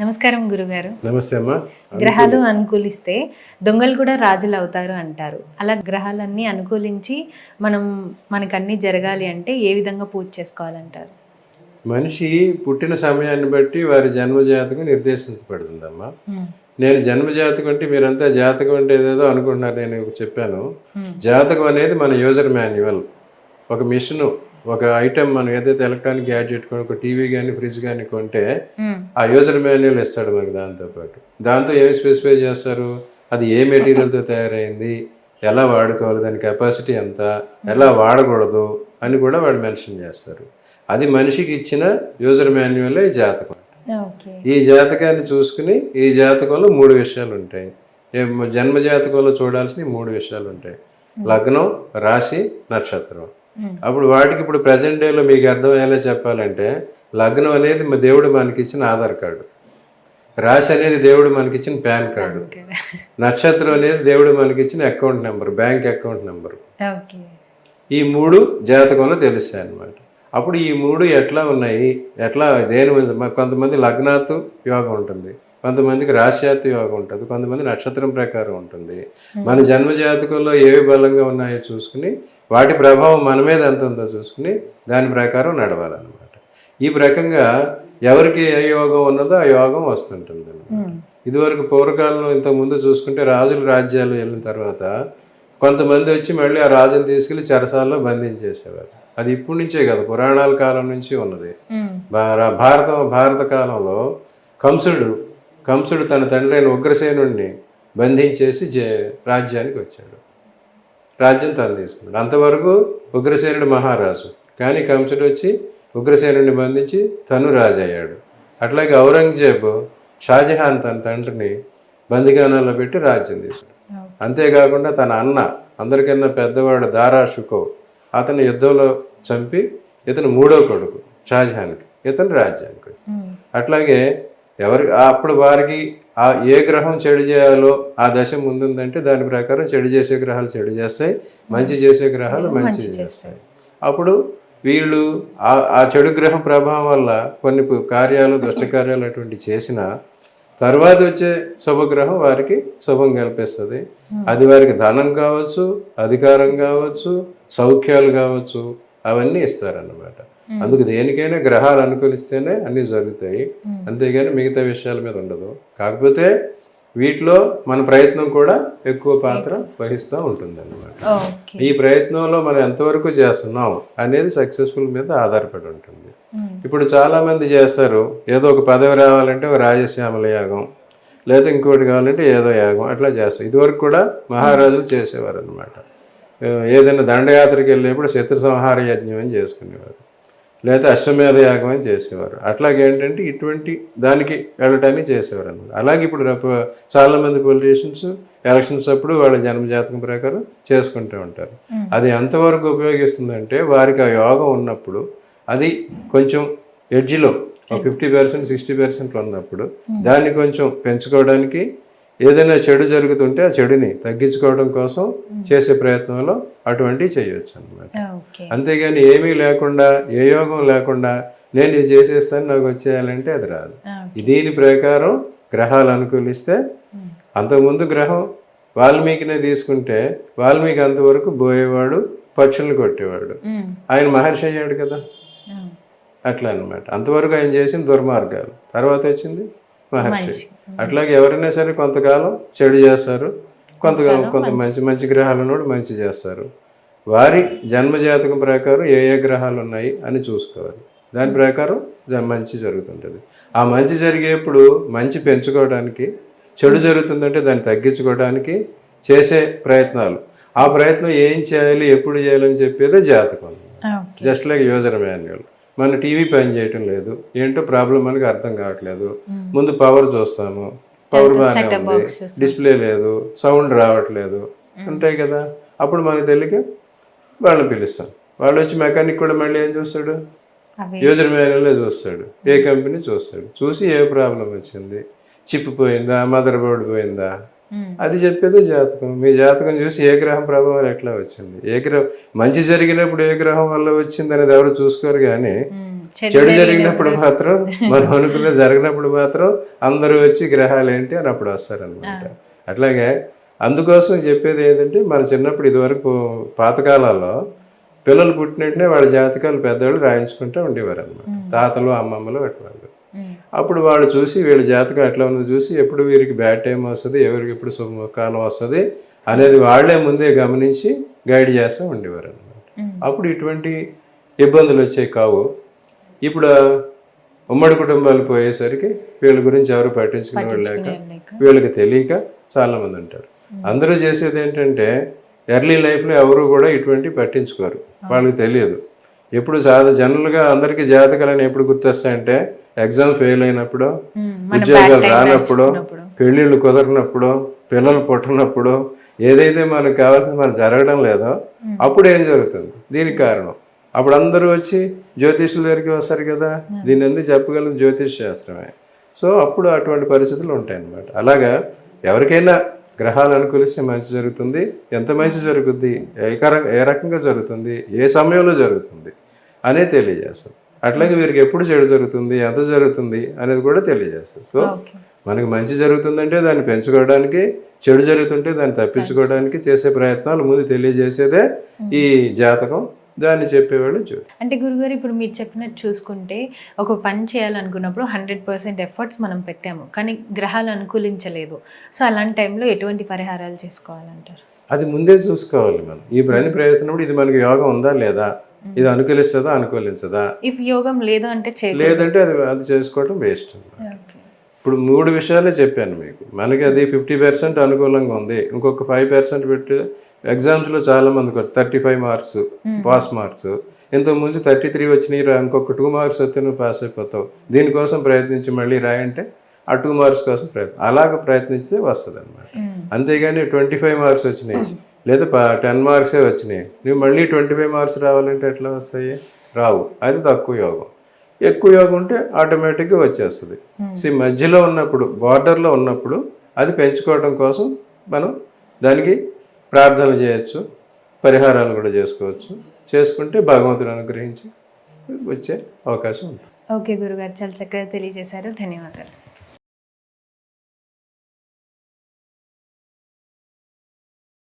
నమస్కారం గురుగారు. నమస్తే అమ్మా. గ్రహాలు అనుకూలిస్తే. దొంగలు కూడా రాజులు అవుతారు అంటారు. అలా గ్రహాలన్నీ అనుకూలించి మనం మనకన్నీ జరగాలి అంటే ఏ విధంగా పూజ చేసుకోవాలంటారు? మనిషి పుట్టిన సమయాన్ని బట్టి వారి జన్మజాతకం నిర్దేశించబడుతుందమ్మా. నేను జన్మజాతకం అంటే మీరంతా జాతకం అంటే ఏదేదో అనుకుంటున్నారు నేను చెప్పాను. జాతకం అనేది మన యూజర్ మాన్యువల్. ఒక మిషన్. ఒక ఐటెం మనం ఏదైతే ఎలక్ట్రానిక్ గ్యాడ్జెట్ కొని ఒక టీవీ కానీ ఫ్రిడ్జ్ కానీ కొంటే ఆ యూజర్ మాన్యువల్ ఇస్తాడు మనకి దాంతోపాటు దాంతో ఏమి స్పెసిఫై చేస్తారు? అది ఏ మెటీరియల్తో తయారైంది? ఎలా వాడుకోవాలి? దాని కెపాసిటీ ఎంత? ఎలా వాడకూడదు? అని కూడా వాడు మెన్షన్ చేస్తారు. అది మనిషికి ఇచ్చిన యూజర్ మాన్యువలే ఈ జాతకం. ఈ జాతకాన్ని చూసుకుని ఈ జాతకంలో మూడు విషయాలు ఉంటాయి. జన్మ జాతకంలో చూడాల్సిన మూడు విషయాలు ఉంటాయి. లగ్నం రాశి నక్షత్రం. అప్పుడు వాటికి ఇప్పుడు ప్రజెంట్ డేలో మీకు అర్థమయ్యేలా చెప్పాలంటే లగ్నం అనేది మా దేవుడు మనకిచ్చిన ఆధార్ కార్డు. రాశి అనేది దేవుడు మనకిచ్చిన పాన్ కార్డు. నక్షత్రం అనేది దేవుడు మనకిచ్చిన account number bank account number ఈ మూడు జాతకంలో తెలుస్తాయి అన్నమాట. అప్పుడు ఈ మూడు ఎట్లా ఉన్నాయి? ఎట్లా దేని కొంతమంది లగ్నాతు యోగం ఉంటుంది. కొంతమందికి రాశ్యాతు యోగం ఉంటుంది. కొంతమంది నక్షత్రం ప్రకారం ఉంటుంది. మన జన్మ జాతకంలో ఏవి బలంగా ఉన్నాయో చూసుకుని వాటి ప్రభావం మన మీద ఎంత ఉందో చూసుకుని దాని ప్రకారం నడవాలన్నమాట. ఈ రకంగా ఎవరికి ఏ యోగం ఉన్నదో ఆ యోగం వస్తుంటుంది ఇదివరకు పూర్వకాలంలో ఇంతకు ముందు చూసుకుంటే రాజులు రాజ్యాలు వెళ్ళిన తర్వాత కొంతమంది వచ్చి మళ్ళీ ఆ రాజుని తీసుకెళ్ళి చెరసాల్లో బంధించేసేవారు. అది ఇప్పటి నుంచే కదా పురాణాల కాలం నుంచి ఉన్నది. భార- భారత భారత కాలంలో కంసుడు కంసుడు తన తండ్రి అయిన ఉగ్రసేనుడిని బంధించేసి జే రాజ్యానికి వచ్చాడు. రాజ్యం తను తీసుకున్నాడు. అంతవరకు ఉగ్రసేనుడు మహారాజు. కానీ కంసుడు వచ్చి ఉగ్రసేనుడిని బంధించి తను రాజు అయ్యాడు. అట్లాగే ఔరంగజేబ్ షాజహాన్ తన తండ్రిని బందిగానాల్లో పెట్టి రాజ్యం తీసుకున్నాడు. అంతేకాకుండా తన అన్న అందరికన్నా పెద్దవాడు దారా షుకో అతను యుద్ధంలో చంపి ఇతను మూడో కొడుకు షాజహాన్కి ఇతను రాజ్యానికి. అట్లాగే ఎవరి అప్పుడు వారికి ఆ ఏ గ్రహం చెడు చేయాలో ఆ దశ ముందుందంటే దాని ప్రకారం చెడు చేసే గ్రహాలు చెడు చేస్తాయి మంచి చేసే గ్రహాలు మంచి చేస్తాయి. అప్పుడు వీళ్ళు ఆ ఆ చెడు గ్రహం ప్రభావం వల్ల కొన్ని కార్యాలు దుష్ట కార్యాలు అటువంటి చేసిన తర్వాత వచ్చే శుభగ్రహం వారికి శుభం కల్పిస్తుంది. అది వారికి ధనం కావచ్చు అధికారం కావచ్చు సౌఖ్యాలు కావచ్చు అవన్నీ ఇస్తారన్నమాట. అందుకు దేనికైనా గ్రహాలు అనుకూలిస్తేనే అన్నీ జరుగుతాయి. అంతేగాని మిగతా విషయాల మీద ఉండదు. కాకపోతే వీటిలో మన ప్రయత్నం కూడా ఎక్కువ పాత్ర వహిస్తూ ఉంటుంది ఓకే ఈ ప్రయత్నంలో మనం ఎంతవరకు చేస్తున్నాం అనేది సక్సెస్ఫుల్ మీద ఆధారపడి ఉంటుంది. ఇప్పుడు చాలా మంది చేస్తారు ఏదో ఒక పదవి రావాలంటే ఒక రాజశ్యామల యాగం లేదా ఇంకోటి కావాలంటే ఏదో యాగం అట్లా చేస్తారు. ఇదివరకు కూడా మహారాజులు చేసేవారు అనమాట ఏదైనా దండయాత్రకి వెళ్ళేప్పుడు శత్రు సంహార యజ్ఞం అని చేసుకునేవారు. లేదా అశ్వమేధ యాగం అని చేసేవారు. అట్లాగే ఏంటంటే ఇటువంటి దానికి వెళ్ళటానికి చేసేవారు అనమాట అలాగే ఇప్పుడు రేపు చాలా మంది పొలిటీషియన్స్ ఎలక్షన్స్ అప్పుడు వాళ్ళ జన్మజాతకం ప్రకారం చేసుకుంటూ ఉంటారు. అది ఎంతవరకు ఉపయోగిస్తుందంటే వారికి ఆ యోగం ఉన్నప్పుడు అది కొంచెం ఎడ్జిలో ఫిఫ్టీ పర్సెంట్ సిక్స్టీ పర్సెంట్ ఉన్నప్పుడు దాన్ని కొంచెం పెంచుకోవడానికి ఏదైనా చెడు జరుగుతుంటే ఆ చెడుని తగ్గించుకోవడం కోసం చేసే ప్రయత్నంలో అటువంటివి చేయొచ్చు అన్నమాట. ఓకే. అంతేగాని ఏమీ లేకుండా ఏ యోగం లేకుండా నేను ఇది చేసేస్తాను నాకు వచ్చేయాలంటే అది రాదు. దీని ప్రకారం గ్రహాలు అనుకూలిస్తే అంతకుముందు గ్రహం వాల్మీకినే తీసుకుంటే వాల్మీకి అంతవరకు పోయేవాడు పక్షుల్ని కొట్టేవాడు. ఆయన మహర్షి అయ్యాడు కదా. అట్లా అన్నమాట. అంతవరకు ఆయన చేసిన దుర్మార్గాలు. తర్వాత వచ్చింది? మహర్షి. అట్లాగే ఎవరైనా సరే కొంతకాలం చెడు చేస్తారు కొంతకాలం కొంత మంచి మంచి గ్రహాలు ఉన్నోడు మంచి చేస్తారు. వారి జన్మజాతకం ప్రకారం ఏ ఏ గ్రహాలు ఉన్నాయి అని చూసుకోవాలి. దాని ప్రకారం మంచి జరుగుతుంటుంది. ఆ మంచి జరిగేప్పుడు మంచి పెంచుకోవడానికి చెడు జరుగుతుందంటే దాన్ని తగ్గించుకోవడానికి చేసే ప్రయత్నాలు. ఆ ప్రయత్నం ఏం చేయాలి ఎప్పుడు చేయాలని చెప్పేదే జాతకం. జస్ట్ లైక్ యూజర్ మాన్యువల్ మన టీవీ పని చేయటం లేదు. ఏంటో ప్రాబ్లం మనకి అర్థం కావట్లేదు. ముందు పవర్ చూస్తాము. పవర్ బాగానే ఉంది. డిస్ప్లే లేదు. సౌండ్ రావట్లేదు. ఉంటాయి కదా. అప్పుడు మనకి తెలియక వాళ్ళని పిలుస్తాం. వాళ్ళు వచ్చి మెకానిక్ కూడా మళ్ళీ ఏం చూస్తాడు? యూజర్ మాన్యువల్లో చూస్తాడు. ఏ కంపెనీ చూస్తాడు. చూసి ఏ ప్రాబ్లం వచ్చింది? చిప్ పోయిందా? మదర్ బోర్డు పోయిందా? అది చెప్పేది జాతకం. మీ జాతకం చూసి ఏ గ్రహం ప్రభావం ఎట్లా వచ్చింది? ఏ గ్రహం మంచి జరిగినప్పుడు ఏ గ్రహం వల్ల వచ్చింది అనేది ఎవరు చూసుకోరు కానీ చెడు జరిగినప్పుడు మాత్రం మనం అనుకున్న జరిగినప్పుడు మాత్రం అందరూ వచ్చి గ్రహాలు ఏంటి అని అప్పుడు వస్తారనమాట అట్లాగే అందుకోసం చెప్పేది ఏంటంటే మన చిన్నప్పుడు ఇదివరకు పాతకాలాల్లో పిల్లలు పుట్టినట్టునే వాళ్ళ జాతకాలు పెద్దవాళ్ళు రాయించుకుంటూ ఉండేవారు అనమాట తాతలు అమ్మమ్మలు అటువంటి అప్పుడు వాళ్ళు చూసి వీళ్ళ జాతకం ఎట్లా ఉందో చూసి ఎప్పుడు వీరికి బ్యాడ్ టైం వస్తుంది ఎవరికి ఎప్పుడు శుభకాలం వస్తుంది అనేది వాళ్ళే ముందే గమనించి గైడ్ చేస్తూ ఉండేవారు అనమాట. అప్పుడు ఇటువంటి ఇబ్బందులు వచ్చాయి కావు. ఇప్పుడు ఉమ్మడి కుటుంబాలు పోయేసరికి వీళ్ళ గురించి ఎవరు పట్టించుకునే వాళ్ళు లేక. వీళ్ళకి తెలియక చాలా మంది ఉంటారు. అందరూ చేసేది ఏంటంటే ఎర్లీ లైఫ్లో ఎవరు కూడా ఇటువంటి పట్టించుకోరు. వాళ్ళకి తెలియదు. ఎప్పుడు జనరల్గా అందరికీ జాతకాలని ఎప్పుడు గుర్తొస్తాయంటే ఎగ్జామ్ ఫెయిల్ అయినప్పుడు ఉద్యోగాలు రానప్పుడు. పెళ్ళిళ్ళు కుదరినప్పుడు పిల్లలు పుట్టినప్పుడు ఏదైతే మనకు కావాల్సింది మనకు జరగడం లేదో అప్పుడు ఏం జరుగుతుంది? దీనికి కారణం. అప్పుడు అందరూ వచ్చి జ్యోతిష్యుల దగ్గరికి వస్తారు కదా దీన్ని ఎందుకు చెప్పగలం? జ్యోతిష్ శాస్త్రమే. సో అప్పుడు అటువంటి పరిస్థితులు ఉంటాయి అన్నమాట అలాగా ఎవరికైనా గ్రహాలు అనుకూలిస్తే మంచి జరుగుతుంది. ఎంత మంచి జరుగుద్ది? ఏ ఏ రకంగా జరుగుతుంది? ఏ సమయంలో జరుగుతుంది? అనేది తెలియజేస్తుంది అట్లాగే వీరికి ఎప్పుడు చెడు జరుగుతుంది? ఎంత జరుగుతుంది? అనేది కూడా తెలియజేస్తుంది సో మనకి మంచి జరుగుతుందంటే దాన్ని పెంచుకోవడానికి చెడు జరుగుతుంటే దాన్ని తప్పించుకోవడానికి చేసే ప్రయత్నాలు ముందు తెలియజేసేదే ఈ జాతకం. దాన్ని చెప్పేవాళ్ళు జ్యోతి అంటే గురుగారు ఇప్పుడు మీరు చెప్పినట్టు చూసుకుంటే ఒక పని చేయాలనుకున్నప్పుడు హండ్రెడ్ పర్సెంట్ ఎఫర్ట్స్ మనం పెట్టాము. కానీ గ్రహాలు అనుకూలించలేదు. సో అలాంటి టైంలో ఎటువంటి పరిహారాలు చేసుకోవాలంటారు? అది ముందే చూసుకోవాలి మనం. ఈ పని ప్రయత్నం ఇది మనకి యోగం ఉందా లేదా? ఇది అనుకూలిస్తుందా అనుకూలించదా? ఇఫ్ యోగం లేదు అంటే లేదంటే అది అది చేసుకోవడం వేస్ట్ ఇప్పుడు మూడు విషయాలే చెప్పాను మీకు. మనకి అది ఫిఫ్టీ పర్సెంట్ అనుకూలంగా ఉంది. ఇంకొక ఫైవ్ పర్సెంట్ పెట్టి ఎగ్జామ్స్లో చాలా మంది thirty five marks pass marks ఇంతకు ముందు థర్టీ త్రీ వచ్చినాయి రా ఇంకొక టూ మార్క్స్ వస్తే నువ్వు పాస్ అయిపోతావు. దీనికోసం ప్రయత్నించి మళ్ళీ రాయంటే ఆ టూ మార్క్స్ కోసం ప్రయత్నం. అలాగ ప్రయత్నిస్తే వస్తుంది అనమాట అంతేగాని ట్వంటీ ఫైవ్ మార్క్స్ వచ్చినాయి లేదా టెన్ మార్క్సే వచ్చినాయి. నువ్వు మళ్ళీ ట్వంటీ ఫైవ్ మార్క్స్ రావాలంటే ఎట్లా వస్తాయి? రావు. అది తక్కువ యోగం. ఎక్కువ యోగం ఉంటే ఆటోమేటిక్గా వచ్చేస్తుంది. సో మధ్యలో ఉన్నప్పుడు బార్డర్లో ఉన్నప్పుడు అది పెంచుకోవడం కోసం మనం దానికి ప్రార్థనలు చేయొచ్చు పరిహారాలు కూడా చేసుకోవచ్చు. చేసుకుంటే భగవంతుడు అనుగ్రహించి వచ్చే అవకాశం ఉంటుంది. ఓకే గురుగారు చాలా చక్కగా తెలియజేశారు. ధన్యవాదాలు.